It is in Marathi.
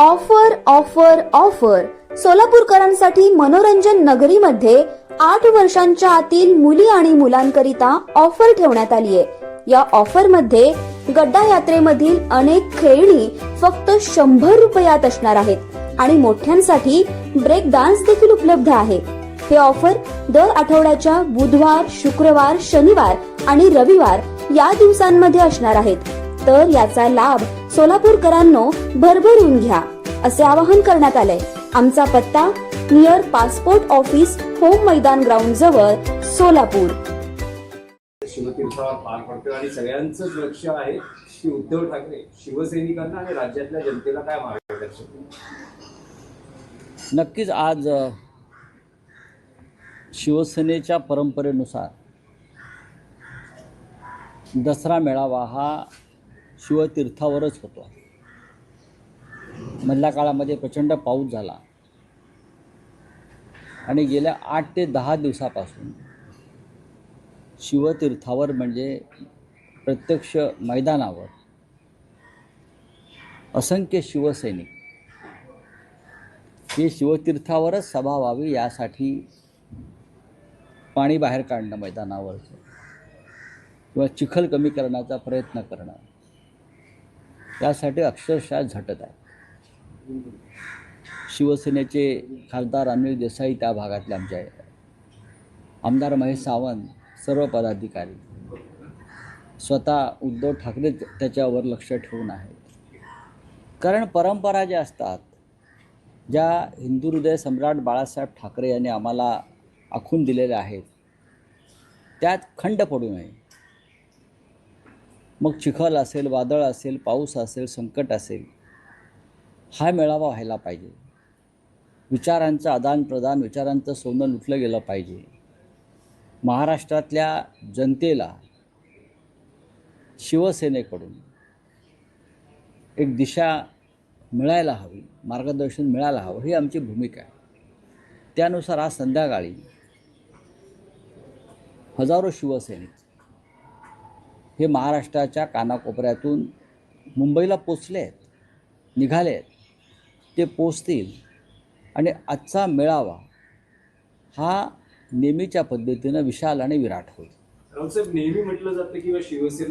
Offer offer offer. सोलापूरकरांसाठी मनोरंजन नगरीमध्ये आठ वर्षांच्या आतील मुली आणि मुलांकरिता ऑफर ठेवण्यात आली आहे. या ऑफरमध्ये गड्डा यात्रेमधील अनेक खेळणी फक्त शंभर रुपयात असणार आहेत आणि मोठ्यांसाठी ब्रेक डान्स देखील उपलब्ध आहे. हे ऑफर दर आठवड्याच्या बुधवार शुक्रवार शनिवार आणि रविवार या दिवसांमध्ये असणार आहेत. तर याचा लाभ सोलापूरकरांनो भरभरून घ्या असे आवाहन करण्यात आलंय आमचा पत्ता near passport office home Maidan ground जवळ सोलापूर आणि सगळ्यांचंच लक्ष आहे की उद्धव ठाकरे शिवसैनिकांना आणि राज्यातल्या जनतेला काय मार्गदर्शन. नक्कीच आज शिवसेनेच्या परंपरेनुसार दसरा मेळावा हा शिवतीर्थावरच होतो. मधल्या काळामध्ये प्रचंड पाऊस झाला. आणि गेल्या आठ ते दहा दिवसापासून शिवतीर्थावर म्हणजे प्रत्यक्ष मैदानावर असंख्य शिवसैनिक हे शिवतीर्थावरच सभा व्हावी यासाठी पाणी बाहेर काढणं मैदानावर किंवा चिखल कमी करण्याचा प्रयत्न करणं. यासाठी अक्षरशः झटत आहे. शिवसेनेचे खासदार अनिल देसाई त्या भागातले आमच्या आमदार महेश सावंत सर्व पदाधिकारी. स्वतः उद्धव ठाकरे त्याच्यावर लक्ष ठेवून आहेत. कारण परंपरा ज्या असतात ज्या हिंदू हृदय सम्राट बाळासाहेब ठाकरे यांनी आम्हाला आखून दिलेल्या आहेत त्यात खंड पडू नये. मग चिखल असेल वादळ असेल पाऊस असेल संकट असेल हा मेळावा व्हायला पाहिजे. विचारांचं आदानप्रदान विचारांचं सोनं लुटलं गेलं पाहिजे. महाराष्ट्रातल्या जनतेला शिवसेनेकडून एक दिशा मिळायला हवी मार्गदर्शन मिळायला हवं ही आमची भूमिका आहे. त्यानुसार आज संध्याकाळी हजारो शिवसैनिक हे महाराष्ट्राच्या कानाकोपऱ्यातून मुंबईला पोचले आहेत निघाले आहेत. ते पोचतील. आणि आजचा मेळावा हा नेहमीच्या पद्धतीनं विशाल आणि विराट होईल. राऊतसाहेब नेहमी म्हटलं जातं किंवा शिवसेना